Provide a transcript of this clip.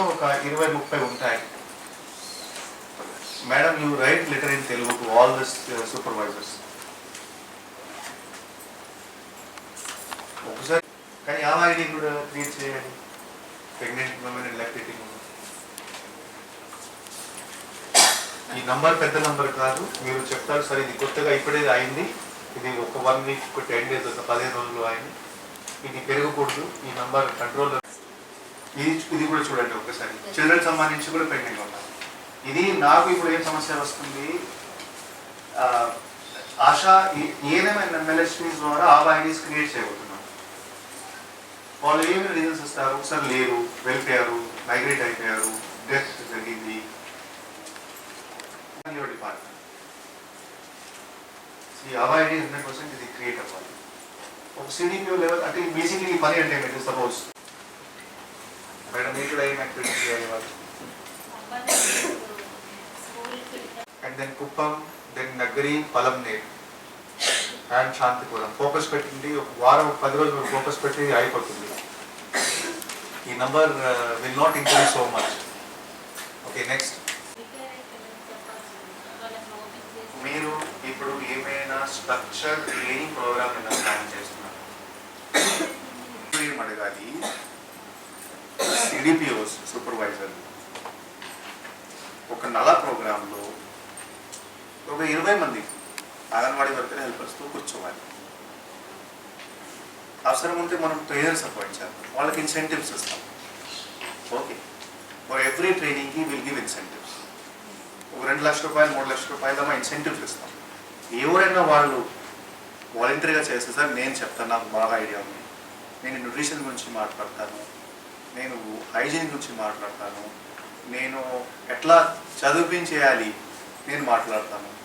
లో ఒక ఇరవై ముప్పై ఉంటాయి. Madam you write letter in Telugu to all this uh, supervisors. ఒకసారి కానీ ఆ ఐడి కూడా క్రియేట్ చేయాలి ప్రెగ్నెంట్ ఉమెన్ అండ్ లాక్టేటింగ్ ఈ నంబర్ పెద్ద నంబర్ కాదు. మీరు చెప్తారు సరే ఇది కొత్తగా ఇప్పుడే అయింది. ఇది ఒక వన్ వీక్ ఒక టెన్ డేస్ ఒక పదిహేను రోజులు అయింది. ఇది పెరగకూడదు. ఈ నంబర్ కంట్రోల్ ఇది ఇది కూడా చూడండి ఒకసారి. చిల్డ్రన్ సంబంధించి కూడా పెండింగ్ ఉంటాం ఇది నాకు ఇప్పుడు ఏం సమస్య వస్తుంది? ఆశా ఏదేమైనా ఎంఎల్ఎస్టీస్ ద్వారా ఆ ఐడీస్ క్రియేట్ చేయబోతున్నాం వాళ్ళు ఏమి రీజన్స్ ఇస్తారు? ఒకసారి లేరు వెళ్ళిపోయారు మైగ్రేట్ అయిపోయారు డెత్ జరిగింది. డిపార్ట్మెంట్ ఈ ఆవా హండ్రెడ్ పర్సెంట్ ఇది క్రియేట్ అవ్వాలి. ఒక సిడిపిఓ లెవెల్ అంటే బేసిక్లీ పని అంటే సపోజ్ మేడం మీరు కూడా ఏం యాక్టివిటీస్ చేయాలి and then Kuppam then Nagari Palamaner and Santhipuram focus పెట్టింది ఒక వారం ఒక పది రోజులు ఫోకస్ పెట్టి అయిపోతుంది. ఈ number will not increase so much okay next మీరు ఇప్పుడు ఏమైనా స్ట్రక్చర్ లేని ప్రోగ్రామ్ ప్లాన్ చేస్తున్నారు. ఏం అడగాలి? CDPOs supervisor. ఒక నల ప్రోగ్రాంలో ఒక ఇరవై మంది అంగన్వాడీ వర్కర్ హెల్పర్స్తో కూర్చోవాలి. అవసరం ఉంటే మనం ట్రైనర్స్ అపాయింట్ చేద్దాం. వాళ్ళకి ఇన్సెంటివ్స్ ఇస్తాం. ఓకే. ఫర్ ఎవ్రీ ట్రైనింగ్కి విల్ గివ్ ఇన్సెంటివ్స్. ఒక రెండు లక్షల రూపాయలు మూడు లక్షల రూపాయలు మా ఇన్సెంటివ్స్ ఇస్తాం. ఎవరైనా వాళ్ళు వాలంటరీగా చేస్తే సార్ నేను చెప్తాను నాకు బాగా ఐడియా ఉంది. నేను న్యూట్రిషన్ గురించి మాట్లాడతాను. నేను హైజీన్ గురించి మాట్లాడతాను. నేను ఎట్లా చదివించేయాలి నేను మాట్లాడతాను.